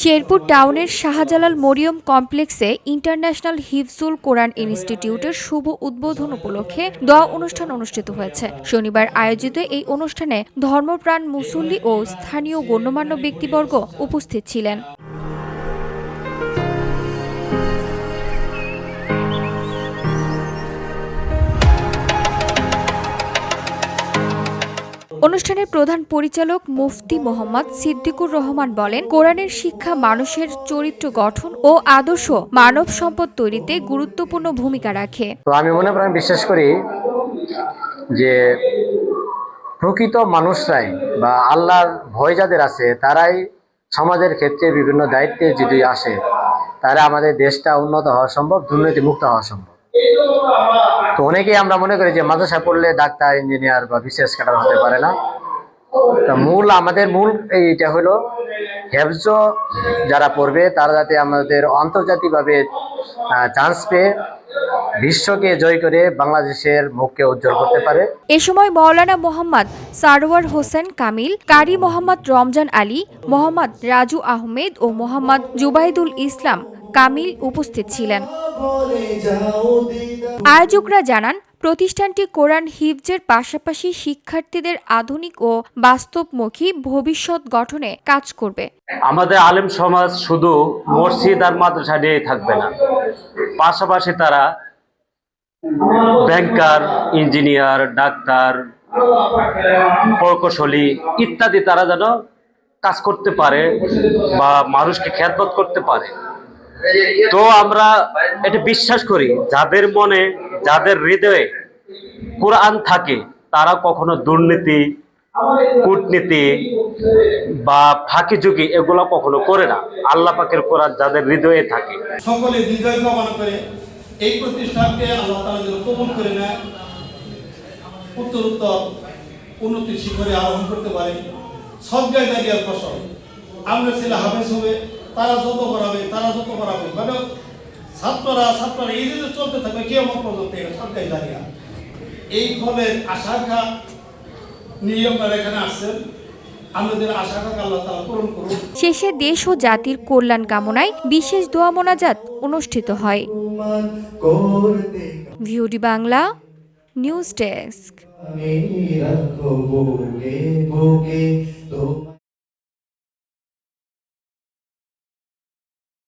শেরপুর টাউনের শাহজালাল মরিয়ম কমপ্লেক্সে ইন্টারন্যাশনাল হিফজুল কোরআন ইনস্টিটিউটের শুভ উদ্বোধন উপলক্ষে দোয়া অনুষ্ঠান অনুষ্ঠিত হয়েছে। শনিবার আয়োজিত এই অনুষ্ঠানে ধর্মপ্রাণ মুসল্লি ও স্থানীয় গণ্যমান্য ব্যক্তিবর্গ উপস্থিত ছিলেন। অনুষ্ঠানের প্রধান পরিচালক মুফতি মোহাম্মদ সিদ্দিকুর রহমান বলেন, কোরআনের শিক্ষা মানুষের চরিত্র গঠন ও আদর্শ মানব সম্পদ তৈরিতে গুরুত্বপূর্ণ ভূমিকা রাখে। তো আমি মনে প্রাণ বিশ্বাস করি যে প্রকৃত মানুষরাই বা আল্লাহর ভয় যাদের আছে, তারাই সমাজের ক্ষেত্রে বিভিন্ন দায়িত্বে যদি আসে, তারা আমাদের দেশটা উন্নত হওয়া সম্ভব দুর্নীতি মুক্ত হওয়া সম্ভব। তো অনেকেই আমরা মনে করি যে মাদ্রাসা পড়লে ডাক্তার, ইঞ্জিনিয়ার বা বিশেষ ক্যাডার হতে পারে না। মূল, আমাদের মূল এইটা হলো, হেফজ যারা পড়বে, তারা যাতে আমাদের আন্তর্জাতিকভাবে চান্স পেয়ে বিশ্বকে জয় করে বাংলাদেশের মুখকে উজ্জ্বল করতে পারে। এ সময় মাওলানা মোহাম্মদ সারোয়ার হোসেন কামিল, কারি মোহাম্মদ রমজান আলী, মোহাম্মদ রাজু আহমেদ ও মোহাম্মদ জুবাইদুল ইসলাম কামিল উপস্থিত ছিলেন। আয়োজকরা জানান প্রতিষ্ঠানটি কোরআন হিফজের পাশাপাশি শিক্ষার্থীদের আধুনিক ও বাস্তবমুখী ভবিষ্যৎ গঠনে কাজ করবে। আমাদের আলেম সমাজ শুধু মসজিদ আর মাদ্রাসা নিয়েই থাকবে না পাশাপাশি তারা ব্যাংকার ইঞ্জিনিয়ার ডাক্তার প্রকৌশলী ইত্যাদি তারা যেন কাজ করতে পারে বা মানুষকে খ্যাতবোধ করতে পারে। তো আমরা এটা বিশ্বাস করি, যাদের মনে, যাদের হৃদয়ে কোরআন থাকে, তারা কখনো দুর্নীতি, কূটনীতি বা ফাঁকি ঝুঁকি এগুলো কখনো করে না। আল্লাহ পাকের কোরআন যাদের হৃদয়ে থাকে। সকলে হৃদয় কামনা করে, এই প্রতিষ্ঠানকে আল্লাহ তালা যেন কবুল করে নেয়। উত্তর উত্তর উন্নতির শিখরে আরোহণ করতে পারে। সজ্ঞায় দাঁড়িয়ার ফসল আমরা ছেলে হাফেজ হবে তারা যত করাবে তারা যত করাবে। মানে ছাত্ররা ছাত্ররা এই যে চলতে থাকবে কে আমার পর্যন্ত সজ্ঞায় দাঁড়িয়া এই ফলের আশা আকাঙ্ক্ষা নিয়ে আপনারা এখানে আসছেন। আমাদের আশা আকাঙ্ক্ষা আল্লাহ তালা পূরণ করুন শেষে দেশ ও জাতির কল্যাণ কামনায় বিশেষ দোয়া মোনাজাত অনুষ্ঠিত হয়। Bangla news desk.